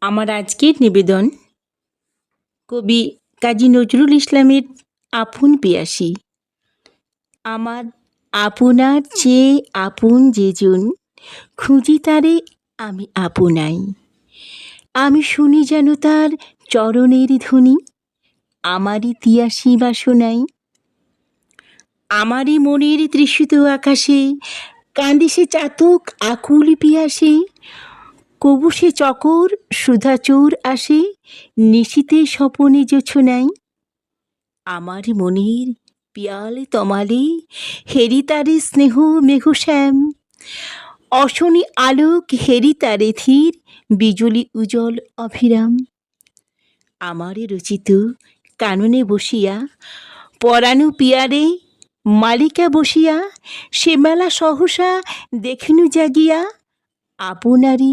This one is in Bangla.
আমার আজকের নিবেদন কবি কাজী নজরুল ইসলামের আপন পিয়াসী। আমার আপনার চেয়ে আপন যেজন, খুঁজি তারে আমি আপনাই। আমি শুনি যেন তার চরণের ধ্বনি, আমারই তিয়াসী বাসনাই। আমারই মনের তৃষিত আকাশে কান্দিসে চাতক আকুল পিয়াসে কবু সে চকর সুধাচোর আসে, নিশীতে স্বপনে জোছনাই আমার মনের পিয়ালে তমালে, হেরি তারে স্নেহ মেঘশ্যাম অশনি আলোক, হেরি তারে ধীর, বিজলি উজ্জ্বল অভিরাম। আমারে রচিত কাননে বসিয়া, পরাণু পিয়ারে, মালিকা বসিয়া, সে মেলা সহসা দেখিনু জাগিয়া, আপনারই